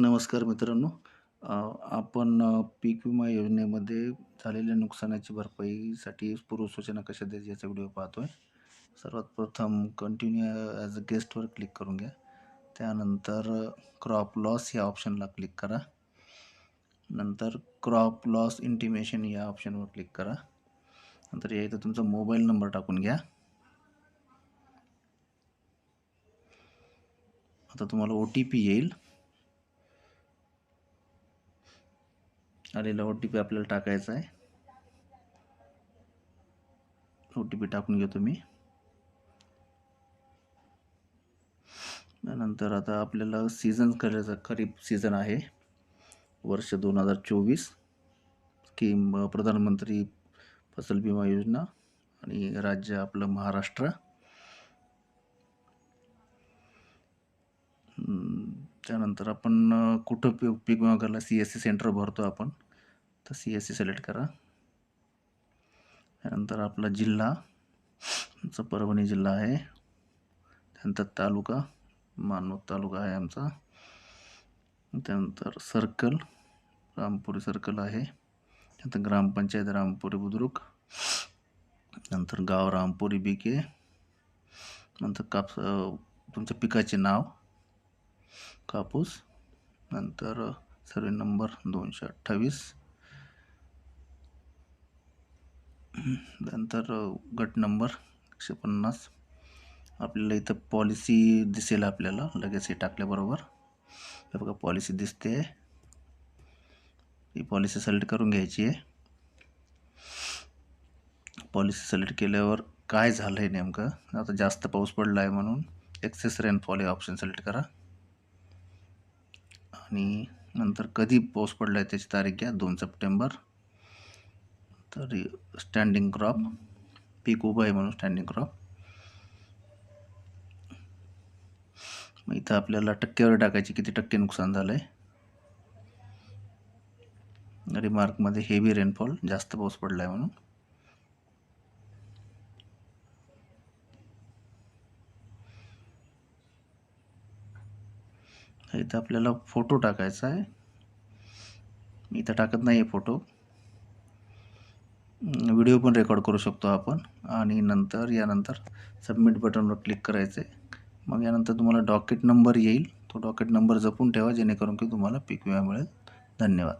नमस्कार मित्रांनो. आपण पीक विमा योजनेमध्ये झालेल्या नुकसानाची भरपाईसाठी पूर्वसूचना कशा द्यायची याचा व्हिडिओ पाहतोय. सर्वात प्रथम कंटिन्यू ॲज अ गेस्टवर क्लिक करून घ्या. त्यानंतर क्रॉप लॉस या ऑप्शनला क्लिक करा. नंतर क्रॉप लॉस इंटिमेशन या ऑप्शनवर क्लिक करा. नंतर या इथं तुमचा मोबाईल नंबर टाकून घ्या. आता तुम्हाला ओ-टी-पी येईल. आलेला ओ-टी-पी आपल्याला टाकायचा आहे. ओ-टी-पी टाकून घेतो मी. त्यानंतर आता आपल्याला सीझन करायचा खरीप सीझन आहे. वर्ष 2024 स्कीम प्रधानमंत्री फसल विमा योजना आणि राज्य आपलं महाराष्ट्र. त्यानंतर आपण कुठं पी पीक विमा करायला सी-एस-सी सेंटर भरतो आपण. तर सी-एस-सी सिलेक्ट करा. त्यानंतर आपला जिल्हा आमचा परभणी जिल्हा आहे. त्यानंतर तालुका मानवत तालुका आहे आमचा. त्यानंतर सर्कल रामपुरी सर्कल आहे. त्यानंतर ग्रामपंचायत रामपुरी बुद्रुक. नंतर गाव रामपुरी बीके नंतर काप तुमच्या पिकाचे नाव. कापूस. नंतर सर्वे नंबर 228. नंतर गट नंबर 150. आपल्याला इथं पॉलिसी दिसेल आपल्याला लगेच हे टाकल्याबरोबर. हे बघा पॉलिसी दिसते. ही पॉलिसी सिलेक्ट करून घ्यायची आहे. पॉलिसी सिलेक्ट केल्यावर काय झालं आहे नेमकं, आता जास्त पाऊस पडला आहे म्हणून एक्सेस रेनफॉल हे ऑप्शन सिलेक्ट करा. आणि नंतर कधी पाऊस पडला आहे त्याची तारीख घ्या दोन सप्टेंबर. तर स्टँडिंग क्रॉप पीक उभं आहे म्हणून स्टँडिंग क्रॉप. मग इथं आपल्याला टक्केवारी टाकायची किती टक्के नुकसान झालं आहे. रिमार्कमध्ये हेवी रेनफॉल जास्त पाऊस पडला आहे म्हणून. इथं आपल्याला फोटो टाकायचा आहे. मी इथं टाकत नाही आहे फोटो. व्हिडिओ पण रेकॉर्ड करू शकतो आपण आणि नंतर यानंतर सबमिट बटनवर क्लिक करायचं आहे. मग यानंतर तुम्हाला डॉकेट नंबर येईल. तो डॉकेट नंबर जपून ठेवा जेणेकरून की तुम्हाला पीक विमा मिळेल. धन्यवाद.